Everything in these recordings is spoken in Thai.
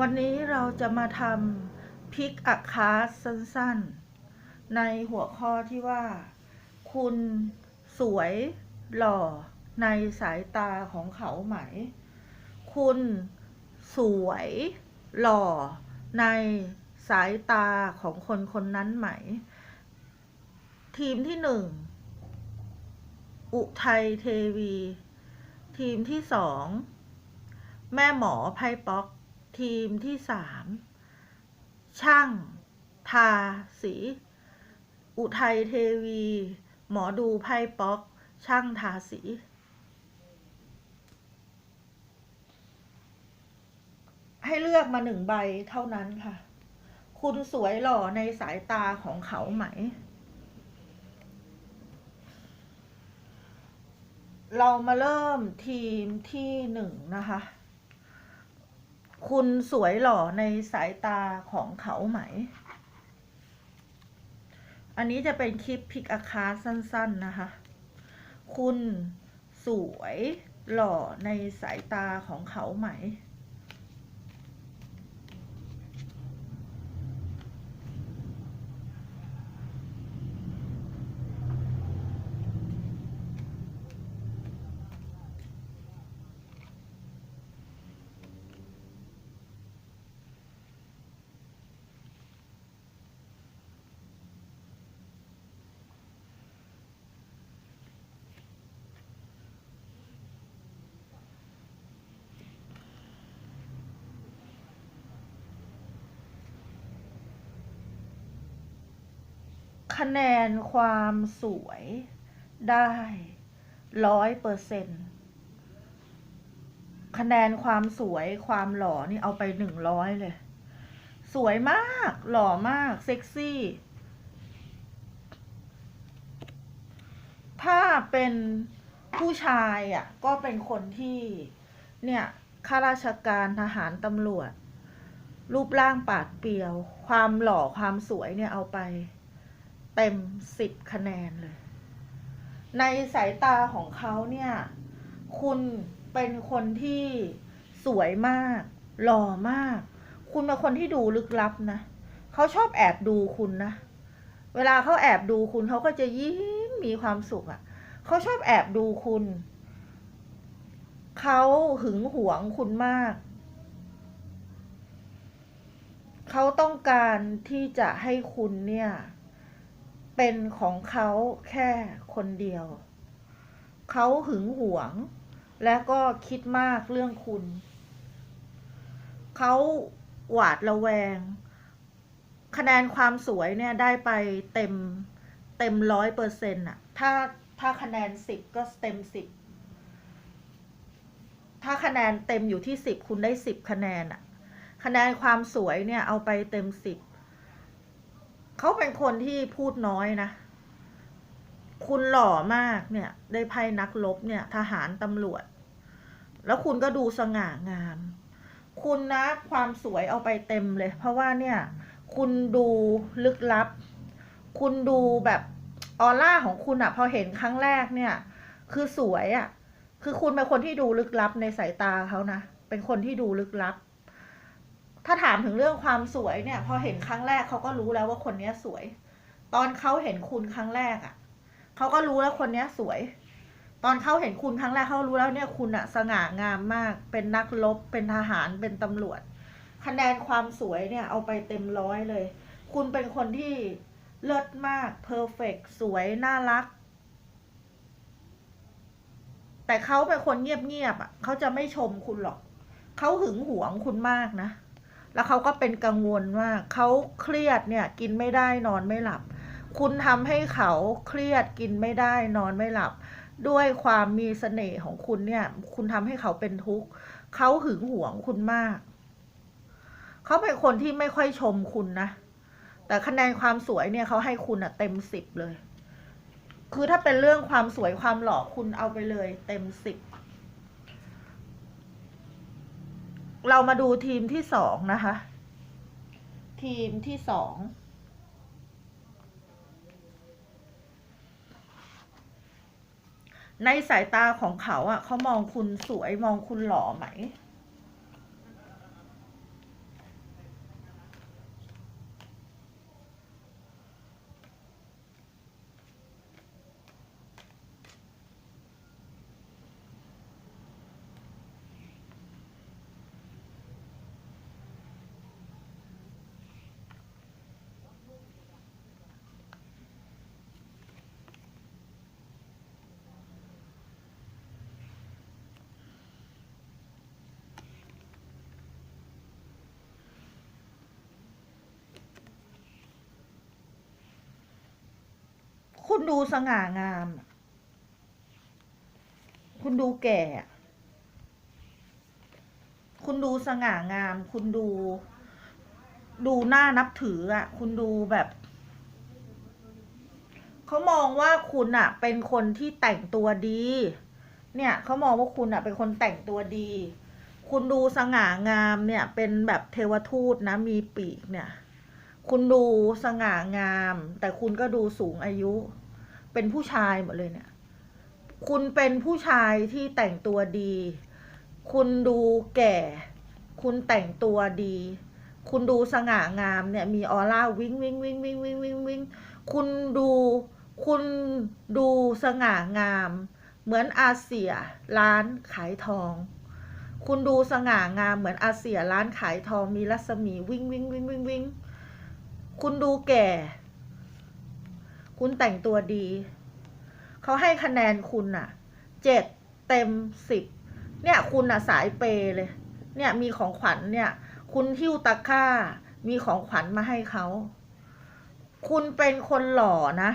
วันนี้เราจะมาทำพิกอักคาสั้นๆ ในหัวข้อที่ว่า คุณสวยหล่อในสายตาของเขาไหม คุณสวยหล่อในสายตาของคนคนนั้นไหม ทีมที่หนึ่งอุทัยเทวี ทีมที่สองแม่หมอไพ่ป๊อก ทีมที่สามช่าง ทาสี อุทัยเทวี หมอดูไพ่ป๊อก ช่างทาสี ให้เลือกมาหนึ่งใบเท่านั้นค่ะ คุณสวยหล่อในสายตาของเขาไหม เรามาเริ่มทีมที่หนึ่งนะคะ คุณสวยหล่อในสายตาของเขาไหม อันนี้จะเป็นคลิปพิกอาคาสั้น ๆ นะคะ คุณสวยหล่อในสายตาของเขาไหม คะแนนความสวยได้ร้อยเปอร์เซ็นคะแนนความสวยความหล่อนี่เอาไปหนึ่งร้อยเลย สวยมาก หล่อมาก เซ็กซี่ ถ้าเป็นผู้ชายอะ ก็เป็นคนที่ เนี่ยข้าราชการทหารตำรวจ รูปร่างปาดเปียว ความหล่อความสวยเนี่ยเอาไป เต็มสิบคะแนนเลย ในสายตาของเขาเนี่ย คุณเป็นคนที่สวยมาก หล่อมาก คุณเป็นคนที่ดูลึกลับนะ เขาชอบแอบดูคุณนะ เวลาเขาแอบดูคุณเขาก็จะยิ้มมีความสุขอะ่ะ เขาชอบแอบดูคุณ เขาหึงหวงคุณมาก เขาต้องการที่จะให้คุณเนี่ย เป็นของเขาแค่คนเดียว เขาหึงหวง และก็คิดมากเรื่องคุณ เขาหวาดระแวง คะแนนความสวยเนี่ยได้ไปเต็มเต็มร้อยเปอร์เซ็นต์อะถ้าถ้าคะแนนสิบก็เต็มสิบถ้าคะแนนเต็มอยู่ที่สิบคุณได้สิบคะแนนอะคะแนนความสวยเนี่ยเอาไปเต็มสิบ เขาเป็นคนที่พูดน้อยนะ คุณหล่อมากเนี่ย ได้ไพ่นักรบเนี่ย ทหารตำรวจ แล้วคุณก็ดูสง่างาม คุณนะความสวยเอาไปเต็มเลย เพราะว่าเนี่ย คุณดูลึกลับ คุณดูแบบออร่าของคุณอะพอเห็นครั้งแรกเนี่ย คือสวยอะคือคุณเป็นคนที่ดูลึกลับในสายตาเขานะ เป็นคนที่ดูลึกลับ ถ้าถามถึงเรื่องความสวยเนี่ย พอเห็นครั้งแรกเขาก็รู้แล้วว่าคนเนี้ยสวย ตอนเขาเห็นคุณครั้งแรกอะเขาก็รู้แล้วคนเนี้ยสวย ตอนเขาเห็นคุณครั้งแรกเขารู้แล้วเนี่ยคุณอะสง่างามมาก เป็นนักรบเป็นทหารเป็นตำรวจ คะแนนความสวยเนี่ยเอาไปเต็มร้อยเลย คุณเป็นคนที่เลิศมากเพอร์เฟกสวย น่ารัก แต่เขาเป็นคนเงียบๆอะเขาจะไม่ชมคุณหรอก เขาหึงหวงคุณมากนะ แล้วเขาก็เป็นกังวลว่าเขาเครียดเนี่ยกินไม่ได้นอนไม่หลับ คุณทำให้เขาเครียดกินไม่ได้นอนไม่หลับ ด้วยความมีเสน่ห์ของคุณเนี่ย คุณทำให้เขาเป็นทุกข์เขาหึงหวงคุณมาก เขาเป็นคนที่ไม่ค่อยชมคุณนะ แต่คะแนนความสวยเนี่ยเขาให้คุณอะเต็มสิบเลย คือถ้าเป็นเรื่องความสวยความหล่อคุณเอาไปเลย เต็มสิบ เรามาดูทีมที่สองนะคะ ทีมที่สองในสายตาของเขาอะเขามองคุณสวยมองคุณหล่อไหม คุณดูสง่างาม คุณดูแก่ คุณดูสง่างาม คุณดู ดูน่านับถืออะ คุณดูแบบเขามองว่าคุณอะ เป็นคนที่แต่งตัวดี เนี่ยเขามองว่าคุณอะ เป็นคนแต่งตัวดี คุณดูสง่างามเนี่ย เป็นแบบเทวทูตนะ มีปีกเนี่ย คุณดูสง่างาม แต่คุณก็ดูสูงอายุ เป็นผู้ชายหมดเลยเนี่ย คุณเป็นผู้ชายที่แต่งตัวดี คุณดูแก่ คุณแต่งตัวดี คุณดูสง่างามเนี่ยมีออร่าวิ่งวิ่งวิ่งวิ่งวิ่งวิ่งวิ่งคุณดูคุณดูสง่างาม เหมือนอาเซียร้านขายทอง คุณดูสง่างามเหมือนอาเซียร้านขายทองมีรัศมีวิ่งวิ่งวิ่งวิ่งวิ่ง คุณดูแก่ คุณแต่งตัวดี เขาให้คะแนนคุณน่ะเจ็ดเต็มสิบเนี่ยคุณน่ะสายเปย์เลย เนี่ยมีของขวัญเนี่ย คุณหิ้วตะกร้า มีของขวัญมาให้เขา คุณเป็นคนหล่อนะ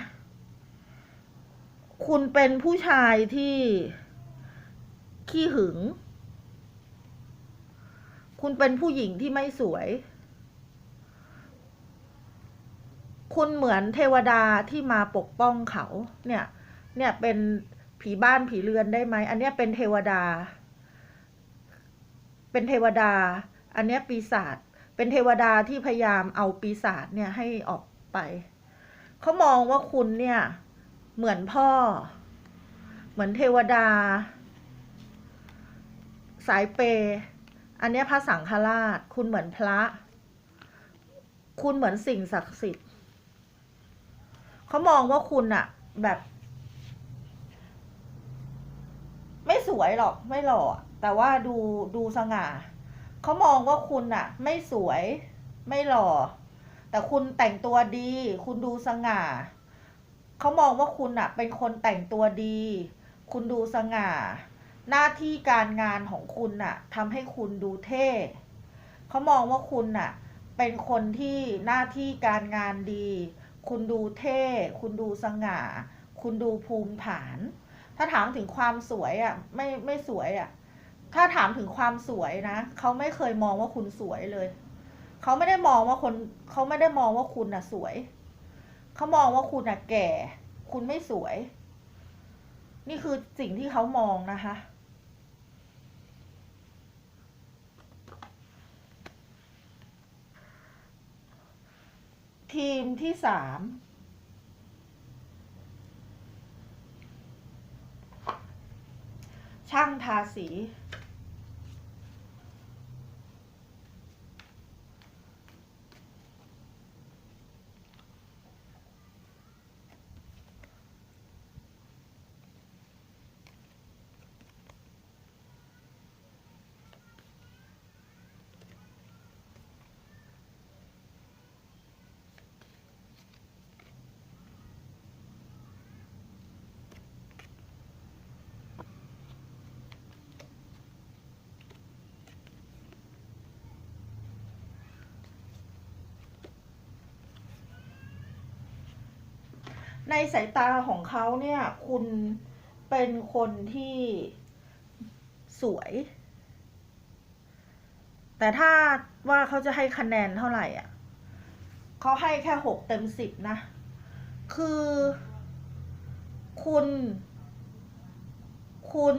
คุณเป็นผู้ชายที่ขี้หึง คุณเป็นผู้หญิงที่ไม่สวย คุณเหมือนเทวดาที่มาปกป้องเขา เนี่ย เนี่ยเป็นผีบ้านผีเรือนได้ไหม อันเนี้ยเป็นเทวดา เป็นเทวดา อันเนี้ยปีศาจ เป็นเทวดาที่พยายามเอาปีศาจเนี่ยให้ออกไป เขามองว่าคุณเนี่ย เหมือนพ่อ เหมือนเทวดา สายเปย์อันเนี้ยพระสังฆราช คุณเหมือนพระ คุณเหมือนสิ่งศักดิ์สิทธิ์ เขามองว่าคุณอะแบบ ไม่สวยหรอกไม่หล่อแต่ว่าดูดูสง่าเขามองว่าคุณอะไม่สวยไม่หล่อ แต่คุณแต่งตัวดี คุณดูสง่าเขามองว่าคุณอะเป็นคนแต่งตัวดี คุณดูสง่า หน้าที่การงานของคุณน่ะทำให้คุณดูเท่เขามองว่าคุณน่ะเป็นคนที่หน้าที่การงานดี คุณดูเท่ คุณดูสง่า คุณดูภูมิฐาน ถ้าถามถึงความสวยอะไม่ไม่สวยอะ ถ้าถามถึงความสวยนะเขาไม่เคยมองว่าคุณสวยเลยเขาไม่ได้มองว่าคนเขาไม่ได้มองว่าคุณน่ะสวย เขามองว่าคุณน่ะแก่ คุณไม่สวย นี่คือสิ่งที่เขามองนะคะ ทีมที่สามช่างทาสี ในสายตาของเขาเนี่ย คุณเป็นคนที่สวย แต่ถ้าว่าเขาจะให้คะแนนเท่าไหร่อะเขาให้แค่หกเต็มสิบนะ คือ คุณ คุณ